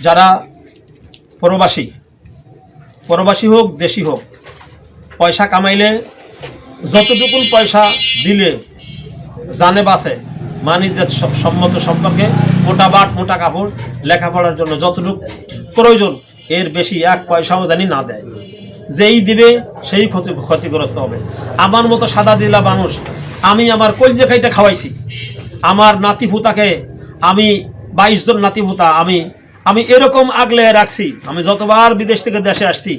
যারা প্রবাসী প্রবাসী হোক, দেশি হোক, পয়সা কামাইলে যতটুকুন পয়সা দিলে জানে বাসে মানিজ্যের স- সম্মত সম্পর্কে মোটা বাট, মোটা কাপড় লেখাপড়ার জন্য যতটুকু প্রয়োজন, এর বেশি এক পয়সাও জানি না দেয়। যেই দিবে, সেই ক্ষতি, ক্ষতিগ্রস্ত হবে। আমার মতো সাদা দিলা মানুষ, আমি আমার কলজে খাইটা খাওয়াইছি। আমার নাতি পুতাকে আমি বাইশ জন নাতি পুতা আমি আমি এরকম আগলে রাখছি। আমি যতবার বিদেশ থেকে দেশে আসছি,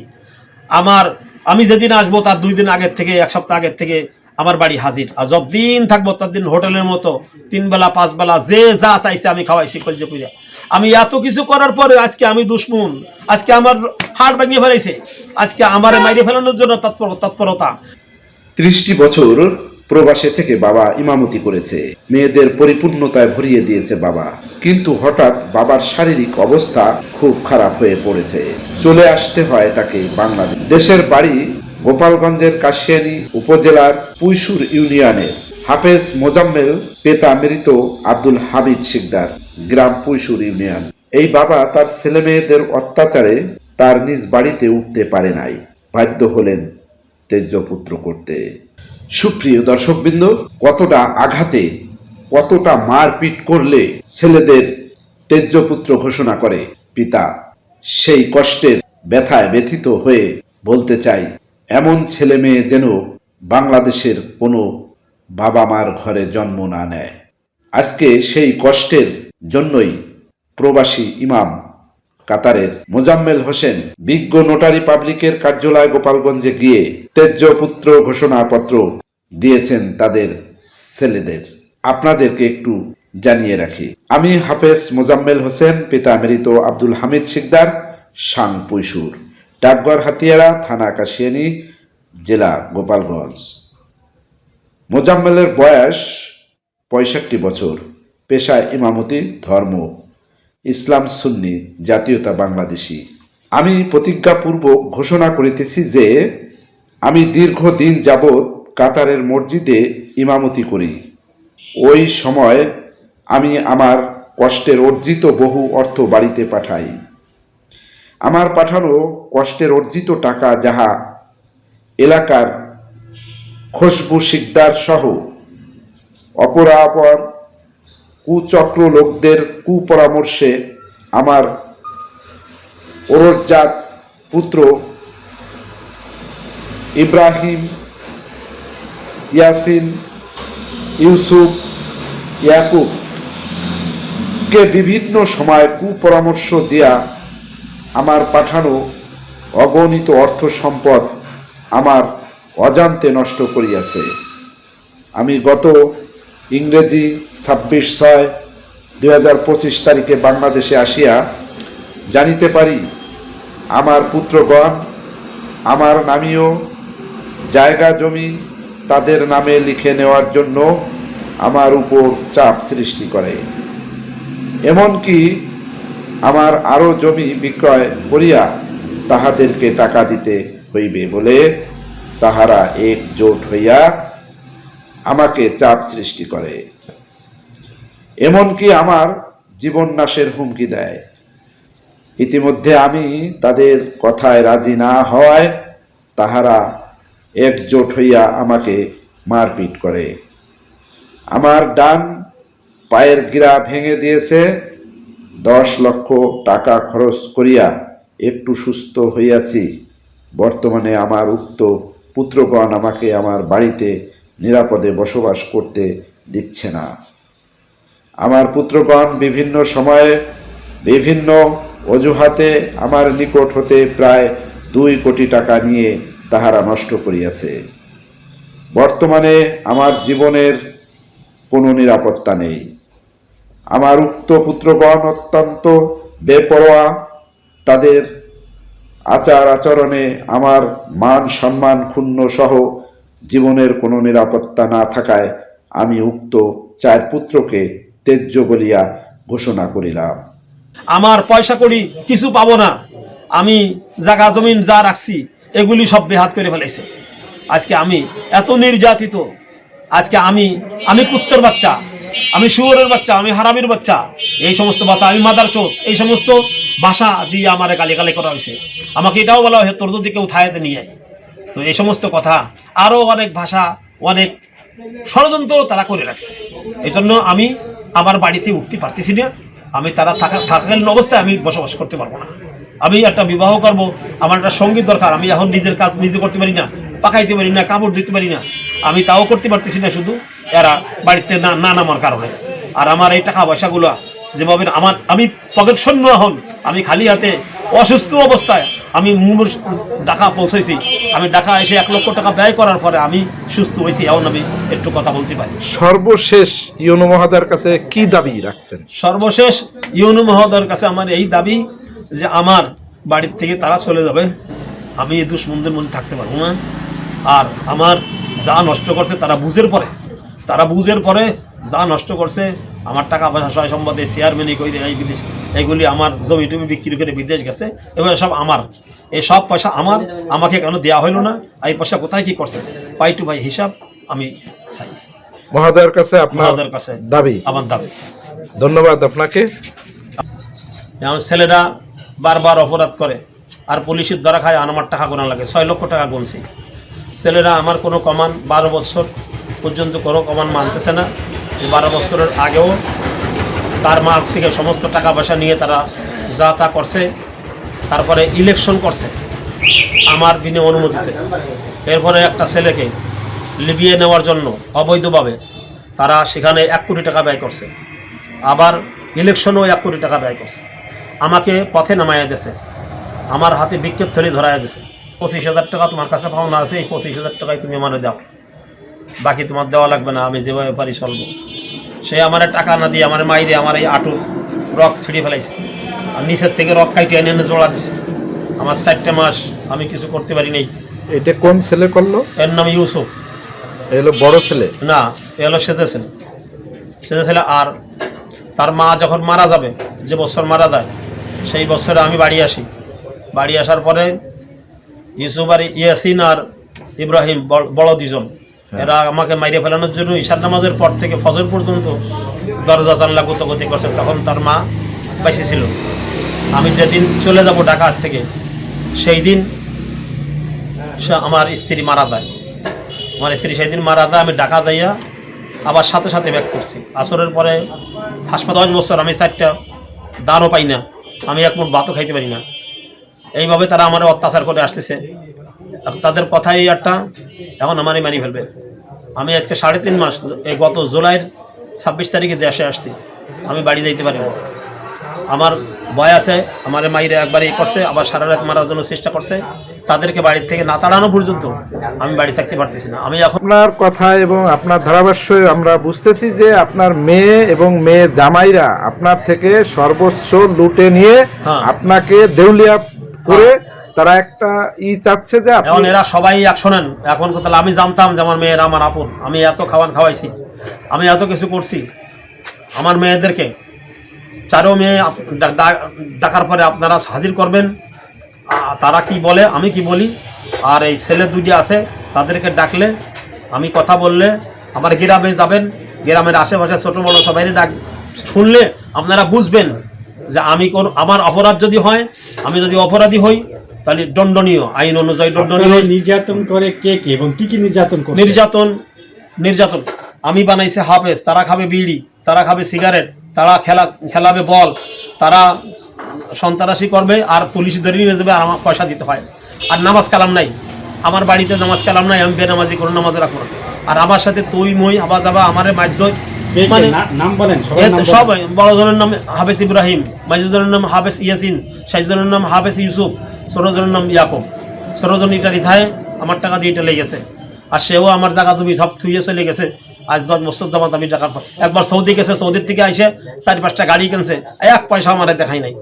আমার, আমি যেদিন আসব তার দুই দিন আগের থেকে, এক সপ্তাহ আগের থেকে আমার বাড়ি হাজির। আর যতদিন থাকব ততদিন হোটেলের মতো, তিন বেলা, পাঁচ বেলা, যে যা চাইছে আমি খাওয়াইছি কলজে পুজা আমি এত কিছু করার পরে আজকে আমি দুশ্মন, আজকে আমার হাড় ভাঙিয়ে ফেলাইছে, আজকে আমার মাইরে ফেলানোর জন্য তৎপর তৎপরতা। ত্রিশটি বছর প্রবাসে থেকে বাবা ইমামতি করেছে। মেয়েদের পরিপূর্ণতায় ভরিয়ে দিয়েছে বাবা। কিন্তু হঠাৎ বাবার শারীরিক অবস্থা খুব খারাপ হয়ে পড়েছে। চলে আসতে হয় তাকে বাংলাদেশ। দেশের বাড়ি গোপালগঞ্জের কাশিয়ানী উপজেলার পুইশুর ইউনিয়নের হাফেজ মোজাম্মেল পেতা মৃত আব্দুল হামিদ শিকদার গ্রাম পুইশুর ইউনিয়ন। এই বাবা তার ছেলে মেয়েদের অত্যাচারে তার নিজ বাড়িতে উঠতে পারে নাই। বাধ্য হলেন তেজপুত্র করতে। সুপ্রিয় দর্শকবৃন্দ, কতটা আঘাতে, কতটা মারপিট করলে ছেলেদের তেজপুত্র ঘোষণা করে? পিতা, সেই কষ্টের ব্যথায় ব্যথিত হয়ে বলতে চাই, এমন ছেলে মেয়ে যেন বাংলাদেশের কোনো বাবা মার ঘরে জন্ম না নেয়। আজকে সেই কষ্টের জন্যই প্রবাসী ইমাম কাতারের মোজাম্মেল হোসেন বিজ্ঞ নোটারি পাবলিকের কার্যালয় গোপালগঞ্জে গিয়ে তেজ্যপুত্র ঘোষণাপত্র দিয়েছেন তাদের ছেলেদের। আপনাদেরকে একটু জানিয়ে রাখি। আমি হাফেজ মোজাম্মেল হোসেন, পিতা মৃত আব্দুল হামিদ শিকদার সাং পৈশুর ডাকঘর হাতিয়ারা, থানা কাশিয়ানী, জেলা গোপালগঞ্জ। মোজাম্মেলের বয়স পঁয়ষট্টি বছর। পেশায় ইমামতি, ধর্ম, ইসলাম সুন্নি, জাতীয়তা বাংলাদেশি। আমি প্রতিজ্ঞাপূর্বক ঘোষণা করিতেছি যে, আমি দীর্ঘদিন যাবৎ কাতারের মসজিদে ইমামতি করি। ওই সময় আমি আমার কষ্টের অর্জিত বহু অর্থ বাড়িতে পাঠাই। আমার পাঠানো কষ্টের অর্জিত টাকা যাহা এলাকার খুশবু শিকদার সহ অপরাপর কুচক্র লোকদের কুপরামর্শে আমার ওরজাত পুত্র ইব্রাহিম ইয়াসিন, ইউসুফ, ইয়াকুব কে বিভিন্ন সময় কুপরামর্শ দেয়া আমার পাঠানো অগণিত অর্থ সম্পদ আমার অজান্তে নষ্ট করিয়াছে। আমি গত ইংরেজি ছাব্বিশ ছয় দুই হাজার পঁচিশ তারিখে বাংলাদেশে আসিয়া জানিতে পারি, আমার পুত্রগণ, আমার নামীয় জায়গা জমি তাদের নামে লিখে নেওয়ার জন্য আমার উপর চাপ সৃষ্টি করে। এমনকি আমার আরও জমি বিক্রয় করিয়া তাহাদেরকে টাকা দিতে হইবে বলে তাহারা একজোট হইয়া আমাকে চাপ সৃষ্টি করে। এমনকি আমার জীবন নাশের হুমকি দেয়। ইতিমধ্যে আমি তাদের কথায় রাজি না হওয়ায় তাহারা একজোট হইয়া আমাকে মারপিট করে। আমার ডান পায়ের গিরা ভেঙে দিয়েছে। দশ লক্ষ টাকা খরচ করিয়া একটু সুস্থ হইয়াছি। বর্তমানে আমার উক্ত পুত্রগণ আমাকে আমার বাড়িতে নিরাপদে বসবাস করতে দিচ্ছে না। আমার পুত্রগণ বিভিন্ন সময়ে বিভিন্ন অজুহাতে আমার নিকট হতে প্রায় দুই কোটি টাকা নিয়ে তাহারা নষ্ট করিয়াছে। বর্তমানে আমার জীবনের কোনো নিরাপত্তা নেই। আমার উক্ত পুত্রগণ অত্যন্ত বেপরোয়া। তাদের আচার আচরণে আমার মান সম্মান ক্ষুণ্ণ সহ জীবনের কোনো নিরাপত্তা না থাকায় আমি উক্ত চার পুত্রকে তেজ্য বলিয়া ঘোষণা করিলাম। আমার পয়সা করি কিছু পাবো না। আমি জাগা জমিন যা রাখছি এগুলি সব বেহাত করে ফেলেছে। আজকে আমি এত নির্যাতিত, আজকে আমি আমি কুত্তর বাচ্চা, আমি শুয়োরের বাচ্চা, আমি হারামির বাচ্চা, এই সমস্ত ভাষা আমি মাদার চোদ এই সমস্ত ভাষা দিয়ে আমার গালি গালি করা হয়েছে। আমাকে এটাও বলা হয়েছে, তোর যদি কেউ থায়াতে নিয়ে। তো এই সমস্ত কথা আরও অনেক ভাষা, অনেক ষড়যন্ত্র তারা করে রাখছে। এই জন্য আমি আমার বাড়িতে উঠতে পারতেছি না। আমি তারা থাকা থাকাকালীন অবস্থায় আমি বসবাস করতে পারব না। আমি একটা বিবাহ করব আমার একটা সংগীত দরকার আমি এখন নিজের কাজ নিজে করতে পারি না পাকাইতে পারি না কাপড় দিতে পারি না আমি তাও করতে পারতেছি না শুধু এরা বাড়িতে না না নামার কারণে। আর আমার এই টাকা পয়সাগুলো যেভাবে আমার আমি পকেট শূন্য এখন আমি খালি হাতে অসুস্থ অবস্থায় আমি মুনুর ঢাকা পৌঁছেছি আমি ঢাকা এসে এক লক্ষ টাকা ব্যয় করার পরে আমি সুস্থ হয়েছি এখন আমি একটু কথা বলতে পারি। সর্বশেষ ইউনো মহাদার কাছে কি দাবি রাখছেন? সর্বশেষ ইউনু মহোদয়ের কাছে আমার এই দাবি যে আমার বাড়ির থেকে তারা চলে যাবে আমি এই দুশ্মনদের মধ্যে থাকতে পারব না। আর আমার যা নষ্ট করছে তারা বুঝের পরে তারা বুঝের পরে যা নষ্ট করছে আমার টাকা পয়সা সয় সম্বাদে চেয়ারম্যানই কই এই বিদেশ এইগুলি আমার জমি টমি বিক্রি করে বিদেশ গেছে এগুলো সব আমার। এই সব পয়সা আমার আমাকে কেন দেওয়া হইল না? এই পয়সা কোথায় কি করছে? পাই টু পাই হিসাব আমি চাই। মহাদয়ের কাছে আপনার কাছে দাবি। আমার দাবি। ধন্যবাদ আপনাকে। যেমন ছেলেরা বারবার অপরাধ করে। আর পুলিশের দ্বারা খায় আমার টাকা গোনা লাগে, ছয় লক্ষ টাকা গুনছি। ছেলেরা আমার কোনো কমান বারো বছর পর্যন্ত কোনো কমান মানতেছে না। বারো বছরের আগেও তার মা থেকে সমস্ত টাকা পয়সা নিয়ে তারা যা তা করছে, তারপরে ইলেকশন করছে, আমার বিনে অনুমতিতে। এরপরে একটা ছেলেকে লিবিয়ে নেওয়ার জন্য অবৈধভাবে তারা সেখানে এক কোটি টাকা ব্যয় করছে। আবার ইলেকশনও এক কোটি টাকা ব্যয় করছে। আমাকে পথে নামাইয়া দিয়েছে আমার হাতে বিক্ষেপ থলি ধরাইয়া দিয়েছে পঁচিশ হাজার টাকা তোমার কাছে পাওনা আছে এই পঁচিশ হাজার টাকায় তুমি আমার দাও। বাকি তোমার দেওয়া লাগবে না আমি যেভাবে পারি চলবো। সে আমার টাকা না দিয়ে আমার মাইরে আমার এই আটুর রক ছিঁড়ে ফেলাইছে। আর নিচের থেকে রক কাইটে এনে এনে জোড়া দিছে। আমার চারটে মাস আমি কিছু করতে পারি নাই। এটা কোন ছেলে করল? এর নাম ইউসুফ। এ হলো বড় ছেলে? না এ হলো সেজে ছেলে। সেজে ছেলে আর তার মা যখন মারা যাবে যে বছর মারা যায় সেই বছরে আমি বাড়ি আসি। বাড়ি আসার পরে ইউসুফ আর ইয়াসিন আর ইব্রাহিম বড়- দুজন এরা আমাকে মাইরে ফেলানোর জন্য ঈশার নামাজের পর থেকে ফজর পর্যন্ত দরজা জানলা গুতগতি করছে। তখন তার মা বেঁচে ছিল আমি যেদিন চলে যাব ঢাকার থেকে সেই দিন আমার স্ত্রী মারা যায়। আমার স্ত্রী সেই দিন মারা যায়। আমি ডাকা যাইয়া আবার সাথে সাথে ব্যাক করছি। আসরের পরে হাসপাতাল দশ বছর আমি চারটা দানও পাই না। আমি এক মুঠ ভাতও খাইতে পারি না। এইভাবে তারা আমার অত্যাচার করে আসতেছে। তাদের তাদের কথাই একটা এখন আমারই মানি ফেলবে। আমি আজকে সাড়ে তিন মাস, এই গত জুলাইয়ের ছাব্বিশ তারিখে দেশে আসছি। আমি বাড়ি যাইতে পারি না। আমার ভয় আছে আমার মাইরে একবার এই করছে আবার সারা রাত মারার জন্য চেষ্টা করছে। তাদেরকে বাড়ির থেকে না তাড়ানো পর্যন্ত আমি বাড়ি থাকতে পারতেছি না। আমি এখন আপনার কথা এবং আপনার ধারাভাষ্য আমরা বুঝতেছি যে আপনার মেয়ে এবং মেয়ে জামাইরা আপনার থেকে সর্বোচ্চ লুটে নিয়ে হ্যাঁ। আপনাকে দেউলিয়া করে তারা একটা ই চাচ্ছে যে এখন এরা সবাই এক শোনেন। এখন তাহলে আমি জানতাম যে আমার মেয়েরা আমার আপন। আমি এত খাওয়ান খাওয়াইছি। আমি এত কিছু করছি। আমার মেয়েদেরকে চারো মেয়ে ডাকার পরে আপনারা হাজির করবেন। তারা কি বলে আমি কি বলি? আর এই ছেলে দুটি আছে তাদেরকে ডাকলে আমি কথা বললে আমার গ্রামে যাবেন গ্রামের আশেপাশে ছোটো বড়ো সবাই ডাক শুনলে আপনারা বুঝবেন যে আমি কোন আমার অপরাধ যদি হয় আমি যদি অপরাধী হই তাহলে দণ্ডনীয় আইন অনুযায়ী দণ্ডনীয়। নির্যাতন করে কে কে এবং কি কি নির্যাতন করে নির্যাতন নির্যাতন। আমি বানাইছি হাফেজ তারা খাবে বিড়ি। তারা খাবে সিগারেট তারা খেলা খেলাবে বল তারা সন্ত্রাসী করবে আর পুলিশ ধরে নিয়ে যাবে আর আমার পয়সা দিতে হয়। আর নামাজ কালাম নাই। আমার বাড়িতে নামাজ কালাম নাই আমি বেনামাজি কোনো নামাজ রাখব না। আর আমার সাথে তুই মই আবা যাবা আমার মাধ্য কে কে? মানে নাম বলেন নাম তো সব বড়জনের নাম হাফেজ ইব্রাহিম মাইজুজনের নাম হাফেজ ইয়াসিন সাইজনের নাম হাফেজ ইউসুফ ছোটজনের নাম ইয়াকুব। ছোটজন এটা রিথায় আমার টাকা দিয়ে এটা লেগেছে। আর সেও আমার জায়গা তুমি সব থুইয়ে চলে গেছে। আজ দশ বছর দামাত আমি টাকার একবার সৌদি গেছে সৌদির থেকে আইসে চারি পাঁচটা গাড়ি কিনছে। এক পয়সা আমার দেখাই নাই।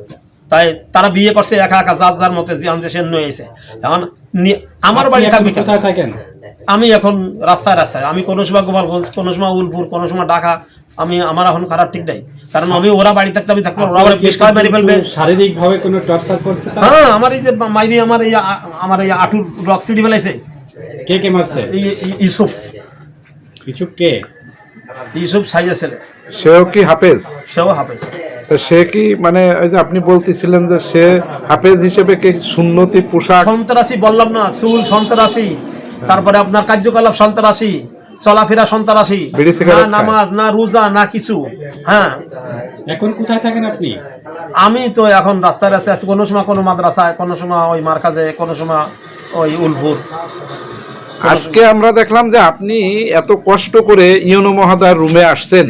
তাই তারা বিয়ে করছে একা একা যার যার মতে যে আনছে সে নিয়ে এসে এখন আমার বাড়ি থাকবে কোথায় থাকেন? আমি এখন রাস্তায় রাস্তায়। আমি কোনো সময় গোপালগঞ্জ কোনো সময় উলপুর কোনো সময় ঢাকা। আমি আমার এখন খারাপ ঠিক নাই। কারণ আমি ওরা বাড়ি থাকতে আমি থাকতে পারব ওরা কাজ মেরে ফেলবে। শারীরিক ভাবে কোনো টর্চার করছে হ্যাঁ আমার এই যে মাইরি আমার এই আমার এই আটুর রক সিডি ফেলাইছে। কে কে মারছে? ইউসুফ। কিছু কে? ইউসুফ সাইজে ছেলে। সেও কি হাফেজ? সেও হাফেজ। তো সে কি মানে ওই যে আপনি বলতেছিলেন যে সে হাফেজ হিসেবে কি সুন্নতি পোশাক? সন্ত্রাসী বললাম না চুল সন্ত্রাসী তারপরে আপনার কার্যকলাপ সন্ত্রাসী চলাফেরা সন্ত্রাসী বিড়ি না সিগারেট খায়। নামাজ না রোজা না কিছু হ্যাঁ। এখন কোথায় থাকেন আপনি? আমি তো এখন রাস্তায় রাস্তায় আছি কোনো সময় কোনো মাদ্রাসায় কোনো সময় ওই মার্কাজে কোনো সময় ওই উলপুর আজকে আমরা দেখলাম যে আপনি এত কষ্ট করে ইউনো মহাদার রুমে আসছেন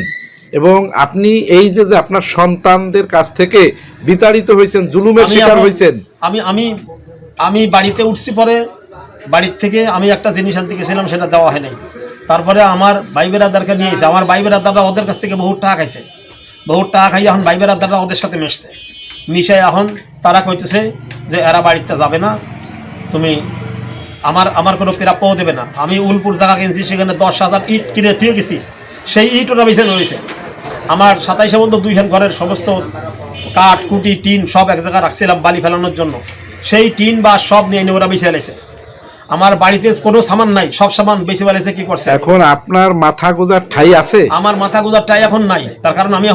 এবং আপনি এই যে যে আপনার সন্তানদের কাছ থেকে বিতাড়িত হয়েছেন জুলুমের শিকার হয়েছেন। আমি আমি আমি বাড়িতে উঠছি পরে বাড়ির থেকে আমি একটা জিনিস আনতে গেছিলাম সেটা দেওয়া হয় নাই। তারপরে আমার ভাই বেরাদারকে নিয়েছে আমার ভাই বেরাদাররা ওদের কাছ থেকে বহুত টাকা খাইছে। বহু টাকা খাই এখন ভাই বেরাদাররা ওদের সাথে মিশছে। মিশে এখন তারা কইতেছে যে এরা বাড়িতে যাবে না। তুমি আমার আমার কোনো প্রাপ্যও দেবে না। আমি উলপুর জায়গা কিনছি সেখানে দশ হাজার ইট কিনে থুয়ে গেছি। সেই ইট ওরা বেছে রয়েছে। আমার সাতাইশে মধ্যে দুইখান ঘরের সমস্ত কাঠ কুটি টিন সব এক জায়গায় রাখছিলাম বালি ফেলানোর জন্য। সেই টিন বা সব নিয়ে এনে ওরা বেছে ফেলেছে আমার বাড়িতে কোনো সামান নাই সব সামান বেছে ফেলেছে কি করছে? এখন আপনার মাথা গোজার ঠাই আছে? আমার মাথা গুজারটাই এখন নাই তার কারণ আমি